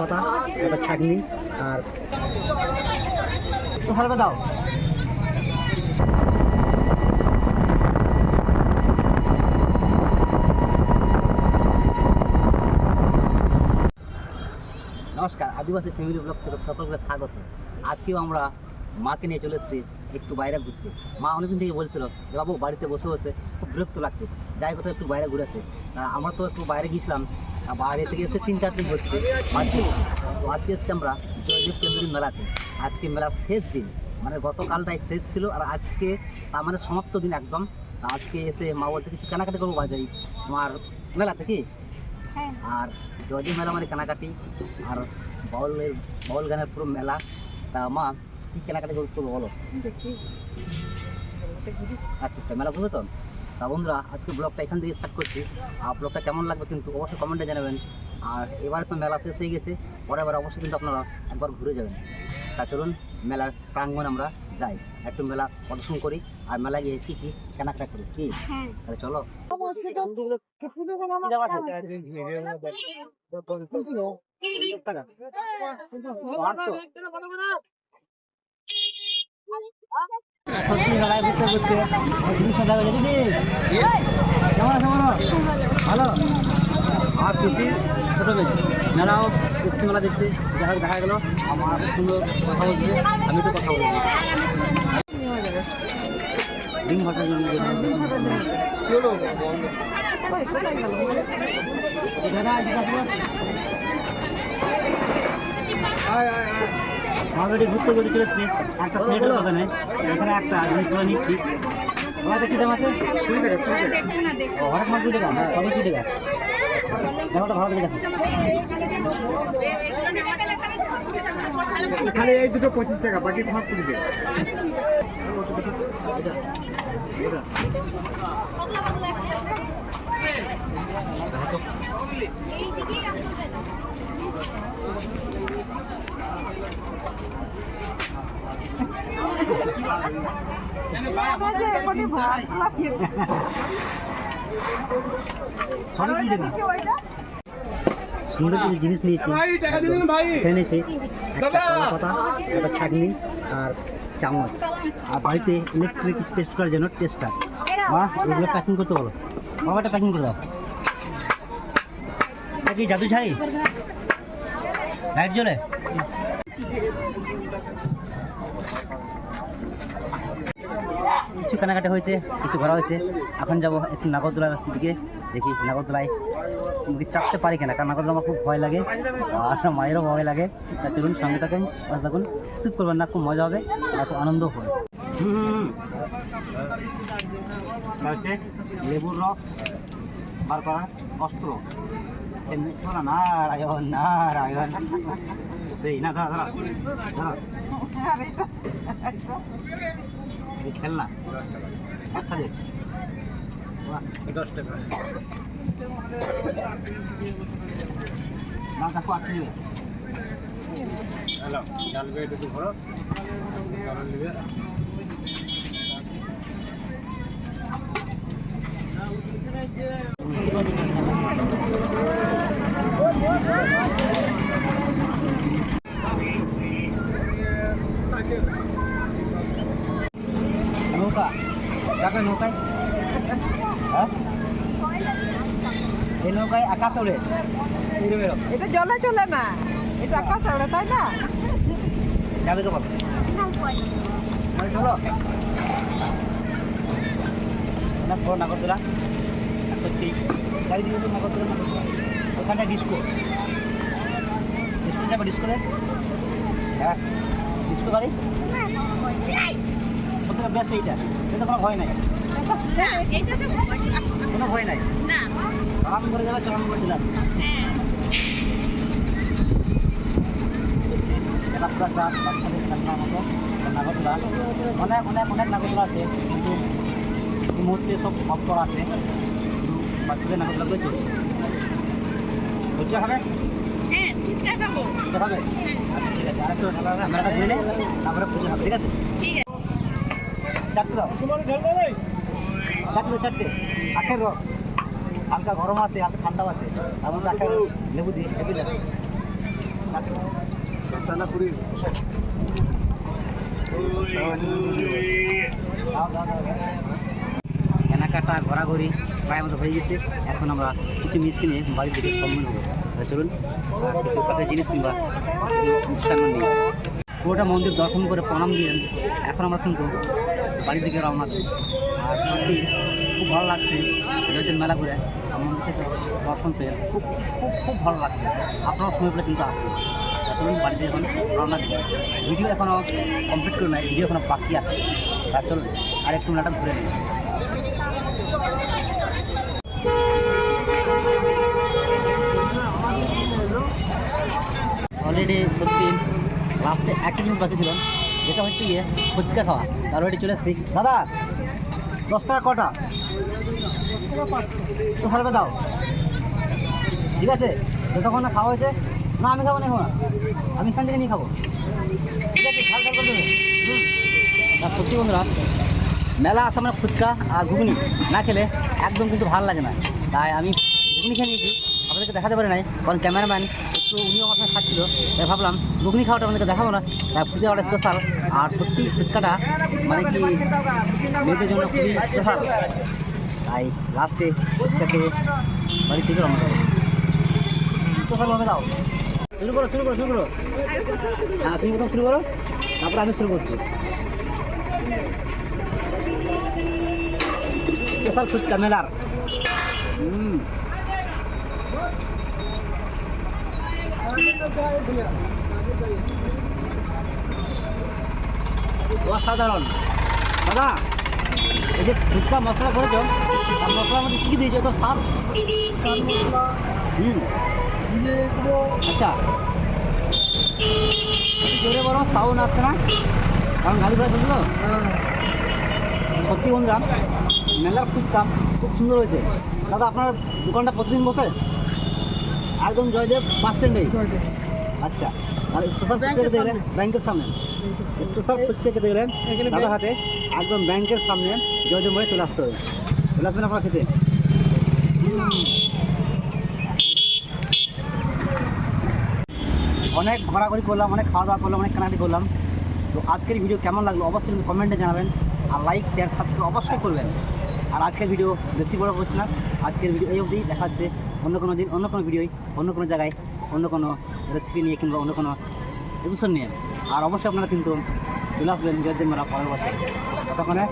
পাতা একটা ছাগনি আর দাও। নমস্কার, আদিবাসী ফ্যামিলি ব্লগ থেকে সকলকে স্বাগত। আজকেও আমরা মাকে নিয়ে চলে এসেছি একটু বাইরে ঘুরতে। মা অনেকদিন থেকে বলছিল যে, বাবু, বাড়িতে বসে বসে খুব বিরক্ত লাগছে। যাই কোথাও একটু বাইরে ঘুরে আসে। আমরা তো একটু বাইরে গিয়েছিলাম বাইরে থেকে এসে তিন চার দিন হচ্ছে। আজকে আজকে এসেছি আমরা জয়দেব কেন্দ্রীয় মেলাতে। আজকে মেলার শেষ দিন। মানে গতকালটাই শেষ ছিল আর আজকে তার মানে সমাপ্ত দিন একদম। আজকে এসে মা বলছে কিছু কেনাকাটি করব বাজারে। তোমার মেলাতে কি হ্যাঁ। আর জয়দেব মেলা মানে কেনাকাটি। আর বাউলের বাউল গানের পুরো মেলা। তা মা কি কেনাকাটি করব বলো? আচ্ছা আচ্ছা মেলা বুঝবে তো? তা বন্ধুরা আজকে ব্লগটা এখান থেকে স্টার্ট করছি। আর ব্লগটা কেমন লাগবে কিন্তু অবশ্যই কমেন্টে জানাবেন। আর এবারে তো মেলা শেষ হয়ে গেছে পরের বার অবশ্যই কিন্তু আপনারা একবার ঘুরে যাবেন। তা চলুন মেলার প্রাঙ্গণ আমরা যাই। একটু মেলা প্রদর্শন করি আর মেলা গিয়ে কি কি কেনাকাটা করি কি? হ্যাঁ। তাহলে চলো। দিদি ভালো আমার পিসি ছোট মেয়ে মেলাও এসছি মেলা দেখতে দেখা দেখা গেলো আমার সুন্দর কথা বলছে আমি একটু কথা বলছি ডিম ভাষার জন্য অলরেডি ঘুরতে ঘুরতে চলে এসেছি একটা সিলেটের কথা নেই। এখানে একটা জিনিসগুলো নিচ্ছি ওটা কি দাম আছে কুড়ি টাকা কুড়ি টাকা ও হরেক মাল কুড়ি টাকা কবে কুড়ি টাকা জামাটা ভালো করে দেখো। এখানে এই দুটো পঁচিশ টাকা বাকি ভাগ করে দে। সবই কুড়ি টাকা সুন্দর কিছু জিনিস নিয়েছি। একটা পাতা একটা ছাগনি আর চামচ। আর বাড়িতে ইলেকট্রিক টেস্ট করার জন্য টেস্টার মা এগুলো প্যাকিং করতে বলো। বাবাটা প্যাকিং করে দাও। জাদু ছাড়ি লাইট জ্বলে? কিছু কেনাকাটা হয়েছে, কিছু করা হয়েছে। এখন যাব একটু নাগরদোলার দিকে, দেখি নাগরদোলায় চাপতে পারি কিনা, কারণ নাগরদোলা আমার খুব ভয় লাগে, আর মায়েরও ভয় লাগে। তা চলুন সঙ্গে থাকুন বাস থাকুন স্কিপ করবেন না, খুব মজা হবে, আর খুব আনন্দ হবে। লেবুর রস, বার করা অস্ত্র। না নারায়ণ নারায়ণ সেই না দাঁড়া দাঁড়া। দাঁড়া। এই খেলনা। আচ্ছা রে দশ টাকা না দেখো আটকে নেবে? হ্যালো ডাল বেড একটু ভরো কারণ নেবে। নৌকা এই নৌকায় আকাশ ওড়ে। এটা জলে চলে না। এটা আকাশ ওড়ে তাই না? যাবে তো বলো চলো। অনেক বড় নাগরদোলা। সত্যি। চারিদিকে তো নাগরদোলা নাগরদোলা। ওখানটা ডিস্কো। ডিস্কো যাবে ডিস্কোতে? হ্যাঁ। ডিস্কো গাড়ি? সব থেকে বেস্ট এইটা। এতে কোনো ভয় নাই। কোনো ভয় নাই? না। করে যাবে চালান করে দিলাম এটা পুরো একটা মতো একটা অনেক অনেক অনেক নাগরদোলা আছে কিন্তু এই মুহূর্তে সব অফ করা আছে বাচ্চাদের নাগরদোলাগুলো চলছে। বুঝতে হবে? হ্যাঁ হবে। আচ্ছা ঠিক আছে আরেকটু ক্যামেরাটা ধরে নে তারপরে পুজো হবে ঠিক আছে? ঠিক আছে। চারটে দাও। চারটে চারটে। আখের রস। হালকা গরম আছে হালকা ঠান্ডাও আছে। তার মধ্যে আখের লেবু দিয়ে মশলা পুরি। কেনাকাটা ঘোরাঘুরি প্রায় মতো হয়ে গেছে। এখন আমরা কিছু মিষ্টি নিয়ে বাড়ি থেকে সম্মান হব চলুন কিছু কাঠের জিনিস কিংবা মিষ্টান্ন নিয়ে। পুরোটা মন্দির দর্শন করে প্রণাম দিলেন এখন আমরা কিন্তু বাড়ি থেকে রওনা দিই। আর সত্যি খুব ভালো লাগছে। জয়দের মেলা ঘুরে থেকে দর্শন পেয়ে খুব খুব খুব ভালো লাগছে। আপনারা সময় পেলে কিন্তু আসবেন চলুন বাড়িতে এখন রওনা দিই ভিডিও এখনও কমপ্লিট করে নাই, ভিডিও এখনও বাকি আছে। তা চলুন আর একটু মেলাটা ঘুরে নিই। অলরেডি সত্যি লাস্টে একটা জিনিস বাকি ছিল, যেটা হচ্ছে গিয়ে ফুচকা খাওয়া। অলরেডি চলে এসেছি। দাদা, দশ টাকা কটা? সালবে দাও। ঠিক আছে? যতক্ষণ না খাওয়া হয়েছে, না, আমি খাব না এখন। আমি এখান থেকে নিয়ে খাব। ঠিক আছে সত্যি বন্ধুরা, মেলা আসা মানে ফুচকা আর ঘুগনি। না খেলে একদম কিন্তু ভালো লাগে না। তাই আমি ঘুগনি খেয়ে নিয়েছি। আপনাদেরকে দেখাতে পারি নাই, কারণ ক্যামেরাম্যান একটু উনি আমার সঙ্গে খাচ্ছিল। তাই ভাবলাম ঘুগনি খাওয়াটা আপনাদেরকে দেখাবো না। তাই ফুচকা খাওয়াটা স্পেশাল আর সত্যি ফুচকাটা মানে কি মেয়েদের জন্য খুবই স্পেশাল তাই লাস্টে ফুচকাকে বাড়ি থেকে রওনা দেবো স্পেশালভাবে দাও শুরু করো শুরু করো শুরু করো। হ্যাঁ তুমি প্রথম শুরু করো, তারপরে আমি শুরু করছি। স্পেশাল ফুচকা মেলার হুম। অসাধারণ। দাদা এই যে ফুচকা মশলা করেছ আর মশলার মধ্যে কী দিয়েছ? তো সার হুম আচ্ছা। জোরে বলো সাউন্ড আসছে না? কারণ গাড়ি ঘোড়া চলছিল সত্যি বন্ধুরা মেলার ফুচকা খুব সুন্দর হয়েছে। দাদা আপনার দোকানটা প্রতিদিন বসে? একদম জয়দেব বাস স্ট্যান্ডে আচ্ছা আর স্পেশাল ফুচকা ব্যাংকের সামনে। স্পেশাল ফুচকা খেতে গেলেন দাদার হাতে একদম ব্যাংকের সামনে জয়দেব হয়ে চলে আসতে হবে। চলে আসবেন আপনারা খেতে। অনেক ঘোরাঘুরি করলাম অনেক খাওয়া দাওয়া করলাম অনেক কেনাকাটি করলাম। তো আজকের ভিডিও কেমন লাগল অবশ্যই কিন্তু কমেন্টে জানাবেন আর লাইক শেয়ার সাবস্ক্রাইব অবশ্যই করবেন। আর আজকের ভিডিও বেশি বড় করছি না আজকের ভিডিও এই অবধি দেখা হচ্ছে অন্য কোনো দিন অন্য কোনো ভিডিওই অন্য কোনো জায়গায় অন্য কোনো রেসিপি নিয়ে কিংবা অন্য কোনো এপিসোড নিয়ে। আর অবশ্যই আপনারা কিন্তু চলে আসবেন জয়দেব মেলা পরের বছর। ততক্ষণে